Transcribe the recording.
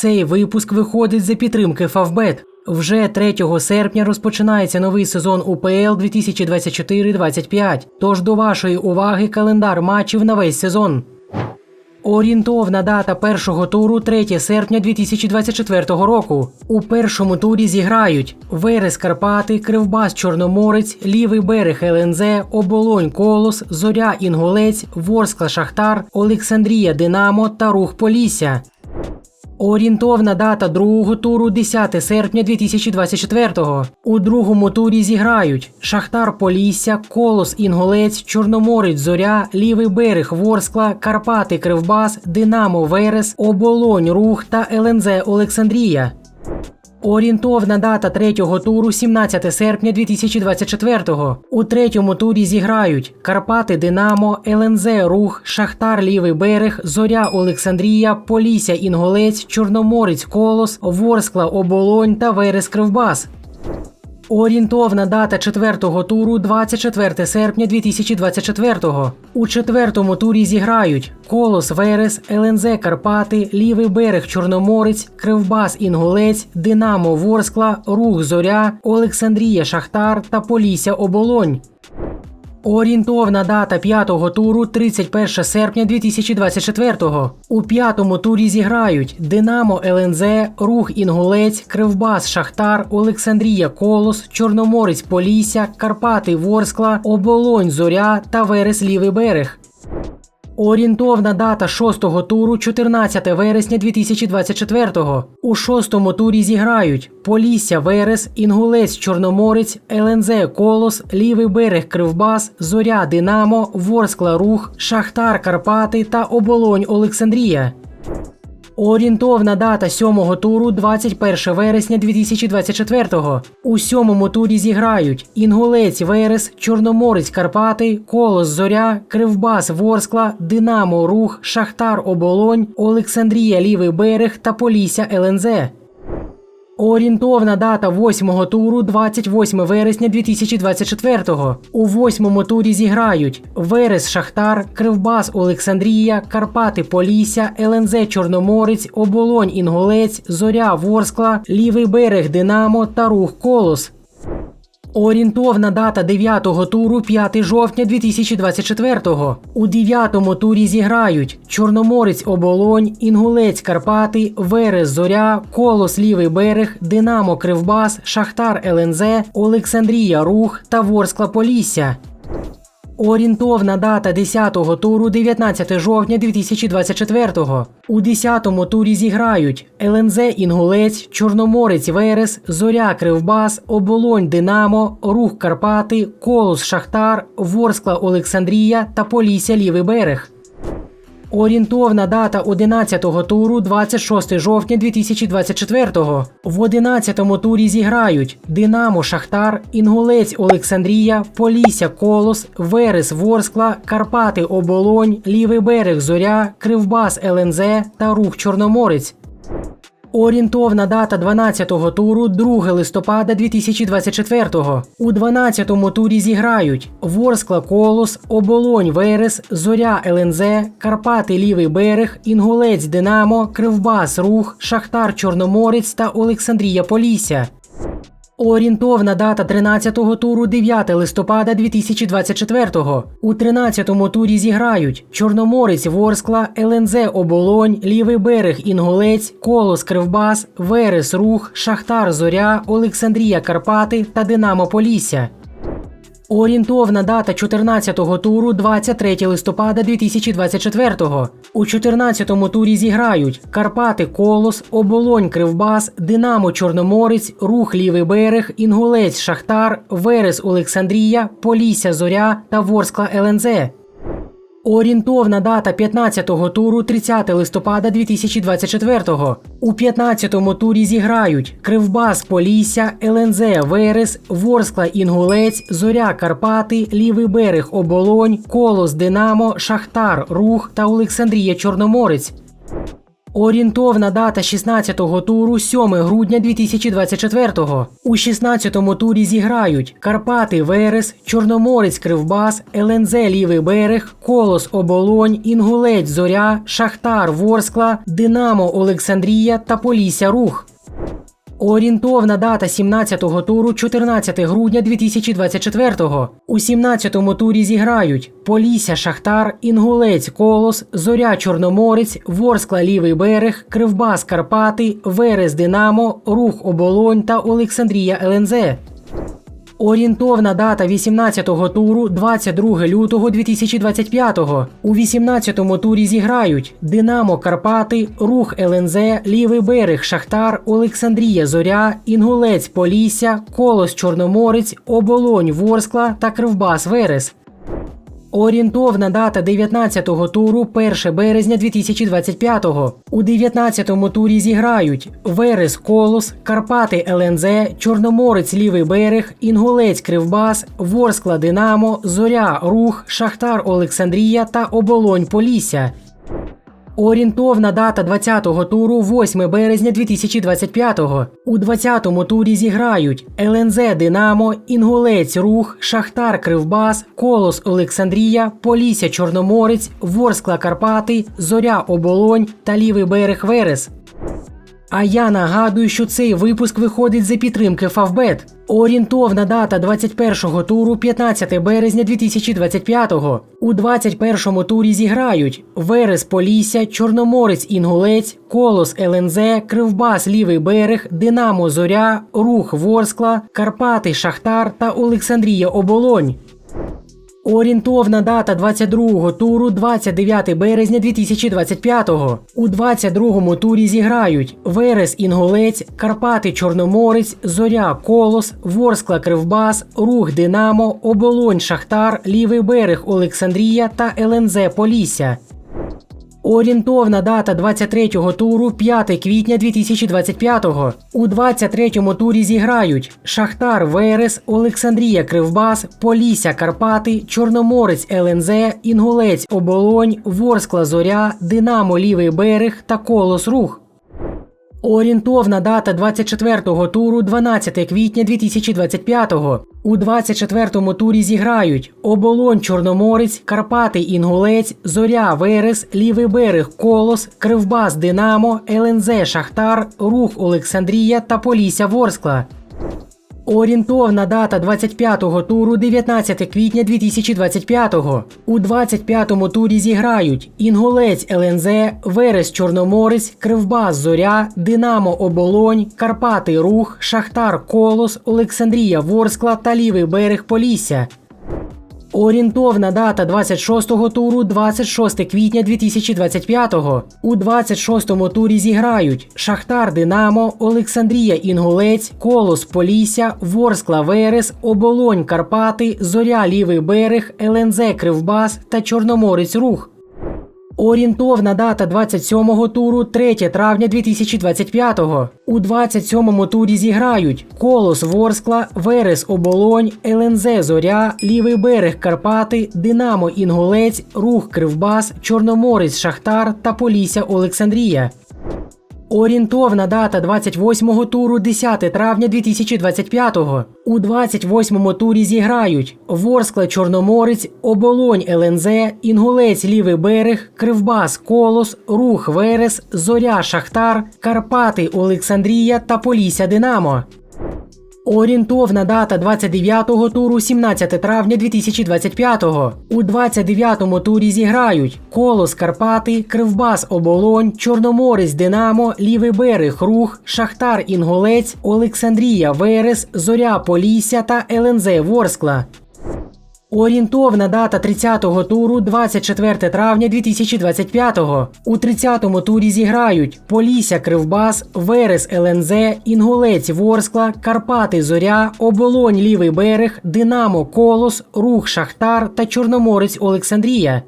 Цей випуск виходить за підтримки Фавбет. Вже 3 серпня розпочинається новий сезон УПЛ 2024-25. Тож до вашої уваги календар матчів на весь сезон. Орієнтовна дата першого туру 3 серпня 2024 року. У першому турі зіграють Верес Карпати, Кривбас Чорноморець, Лівий берег ЛНЗ, Оболонь Колос, Зоря Інгулець, Ворскла Шахтар, Олександрія Динамо та Рух Полісся. Орієнтовна дата другого туру 10 серпня 2024-го. У другому турі зіграють Шахтар Полісся, Колос Інгулець, Чорноморець Зоря, Лівий берег Ворскла, Карпати Кривбас, Динамо Верес, Оболонь Рух та ЛНЗ Олександрія. Орієнтовна дата третього туру 17 серпня 2024-го. У третьому турі зіграють Карпати Динамо, ЛНЗ Рух, Шахтар Лівий берег, Зоря Олександрія, Полісся Інголець, Чорноморець Колос, Ворскла Оболонь та Верес Кривбас. Орієнтовна дата четвертого туру 24 серпня 2024-го. У четвертому турі зіграють Колос Верес, ЛНЗ Карпати, Лівий берег Чорноморець, Кривбас Інгулець, Динамо Ворскла, Рух Зоря, Олександрія Шахтар та Полісся Оболонь. Орієнтовна дата п'ятого туру 31 серпня 2024-го. У п'ятому турі зіграють Динамо ЛНЗ, Рух Інгулець, Кривбас Шахтар, Олександрія Колос, Чорноморець Полісся, Карпати Ворскла, Оболонь Зоря та Верес Лівий берег. Орієнтовна дата шостого туру 14 вересня 2024-го. У шостому турі зіграють Полісся Верес, Інгулець Чорноморець, ЛНЗ Колос, Лівий берег Кривбас, Зоря Динамо, Ворскла Рух, Шахтар Карпати та Оболонь Олександрія. Орієнтовна дата сьомого туру 21 вересня 2024-го. У сьомому турі зіграють Інгулець Верес, Чорноморець Карпати, Колос Зоря, Кривбас Ворскла, Динамо Рух, Шахтар Оболонь, Олександрія Лівий берег та Полісся ЛНЗ. Орієнтовна дата восьмого туру 28 вересня 2024-го. У восьмому турі зіграють Верес Шахтар, Кривбас Олександрія, Карпати Полісся, ЛНЗ Чорноморець, Оболонь Інгулець, Зоря Ворскла, Лівий берег Динамо та Рух Колос. Орієнтовна дата 9-го туру 5 жовтня 2024-го. У 9-му турі зіграють Чорноморець Оболонь, Інгулець Карпати, Верес Зоря, Колос Лівий берег, Динамо Кривбас, Шахтар ЛНЗ, Олександрія Рух та Ворскла Полісся. Орієнтовна дата 10-го туру 19 жовтня 2024-го. У 10-му турі зіграють ЛНЗ Інгулець, Чорноморець Верес, Зоря Кривбас, Оболонь Динамо, Рух Карпати, Колос Шахтар, Ворскла Олександрія та Полісся Лівий берег. Орієнтовна дата 11-го туру 26 жовтня 2024-го. В 11-му турі зіграють Динамо Шахтар, Інгулець Олександрія, Полісся Колос, Верес Ворскла, Карпати Оболонь, Лівий берег Зоря, Кривбас ЛНЗ та Рух Чорноморець. Орієнтовна дата 12-го туру 2 листопада 2024-го. У 12-му турі зіграють Ворскла Колос, Оболонь Верес, Зоря ЛНЗ, Карпати Лівий берег, Інгулець Динамо, Кривбас Рух, Шахтар Чорноморець та Олександрія Полісся. Орієнтовна дата 13-го туру 9 листопада 2024-го. У 13-му турі зіграють Чорноморець Ворскла, ЛНЗ Оболонь, Лівий берег Інгулець, Колос Кривбас, Верес Рух, Шахтар Зоря, Олександрія Карпати та Динамо Полісся. Орієнтовна дата 14-го туру 23 листопада 2024-го. У 14-му турі зіграють Карпати Колос, Оболонь Кривбас, Динамо Чорноморець, Рух Лівий берег, Інгулець Шахтар, Верес Олександрія, Полісся Зоря та Ворскла ЛНЗ. Орієнтовна дата 15-го туру 30 листопада 2024-го. У 15-му турі зіграють Кривбас Полісся, ЛНЗ Верес, Ворскла Інгулець, Зоря Карпати, Лівий берег Оболонь, Колос Динамо, Шахтар Рух та Олександрія Чорноморець. Орієнтовна дата 16-го туру 7 грудня 2024-го. У 16-му турі зіграють Карпати Верес, Чорноморець Кривбас, ЛНЗ Лівий берег, Колос Оболонь, Інгулець Зоря, Шахтар Ворскла, Динамо Олександрія та Полісся Рух. Орієнтовна дата 17-го туру 14 грудня 2024-го. У 17-му турі зіграють Полісся Шахтар, Інгулець Колос, Зоря Чорноморець, Ворскла Лівий берег, Кривбас Карпати, Верес Динамо, Рух Оболонь та Олександрія ЛНЗ. Орієнтовна дата 18-го туру 22 лютого 2025-го. У 18-му турі зіграють Динамо Карпати, Рух ЛНЗ, Лівий берег Шахтар, Олександрія Зоря, Інгулець Полісся, Колос Чорноморець, Оболонь Ворскла та Кривбас Верес. Орієнтовна дата 19-го туру 1 березня 2025-го. У 19-му турі зіграють Верес Колос, Карпати ЛНЗ, Чорноморець Лівий берег, Інгулець Кривбас, Ворскла Динамо, Зоря Рух, Шахтар Олександрія та Оболонь Полісся. Орієнтовна дата 20-го туру 8 березня 2025-го. У 20-му турі зіграють ЛНЗ Динамо, Інгулець Рух, Шахтар Кривбас, Колос Олександрія, Полісся Чорноморець, Ворскла Карпати, Зоря Оболонь та Лівий берег Верес. А я нагадую, що цей випуск виходить за підтримки Фавбет. Орієнтовна дата 21-го туру 15 березня 2025-го. У 21-му турі зіграють Верес Полісся, Чорноморець Інгулець, Колос ЛНЗ, Кривбас Лівий берег, Динамо Зоря, Рух Ворскла, Карпати Шахтар та Олександрія Оболонь. Орієнтовна дата 22-го туру 29 березня 2025-го. У 22-му турі зіграють Верес Інголець, Карпати Чорноморець, Зоря Колос, Ворскла Кривбас, Рух Динамо, Оболонь Шахтар, Лівий берег Олександрія та ЛНЗ Полісся. Орієнтовна дата 23-го туру 5 квітня 2025-го. У 23-му турі зіграють Шахтар Верес, Олександрія Кривбас, Полісся Карпати, Чорноморець ЛНЗ, Інгулець Оболонь, Ворскла Зоря, Динамо Лівий берег та Колос Рух. Орієнтовна дата 24-го туру 12 квітня 2025-го. У 24-му турі зіграють Оболонь Чорноморець, Карпати Інгулець, Зоря Верес, Лівий берег Колос, Кривбас Динамо, ЛНЗ Шахтар, Рух Олександрія та Полісся Ворскла. Орієнтовна дата 25-го туру 19 квітня 2025-го. У 25-му турі зіграють Інгулець ЛНЗ, Верес Чорноморець, Кривбас Зоря, Динамо Оболонь, Карпати Рух, Шахтар Колос, Олександрія Ворскла та Лівий берег Полісся. Орієнтовна дата 26-го туру 26 квітня 2025-го. У 26-му турі зіграють Шахтар Динамо, Олександрія Інгулець, Колос Полісся, Ворскла Верес, Оболонь Карпати, Зоря Лівий берег, ЛНЗ Кривбас та Чорноморець Рух. Орієнтовна дата 27-го туру 3 травня 2025-го. У 27-му турі зіграють Колос Ворскла, Верес Оболонь, ЛНЗ Зоря, Лівий берег Карпати, Динамо Інгулець, Рух Кривбас, Чорноморець Шахтар та Полісся Олександрія. Орієнтовна дата 28-го туру 10 травня 2025-го. У 28-му турі зіграють Ворскла Чорноморець, Оболонь ЛНЗ, Інгулець Лівий берег, Кривбас Колос, Рух Верес, Зоря Шахтар, Карпати Олександрія та Полісся Динамо. Орієнтовна дата 29-го туру 17 травня 2025-го. У 29-му турі зіграють Колос Карпати, Кривбас Оболонь, Чорноморець Динамо, Лівий берег Рух, Шахтар Інголець, Олександрія Верес, Зоря Полісся та ЛНЗ Ворскла. Орієнтовна дата 30-го туру 24 травня 2025-го. У 30-му турі зіграють Полісся Кривбас, Верес ЛНЗ, Інгулець Ворскла, Карпати Зоря, Оболонь Лівий берег, Динамо Колос, Рух Шахтар та Чорноморець Олександрія.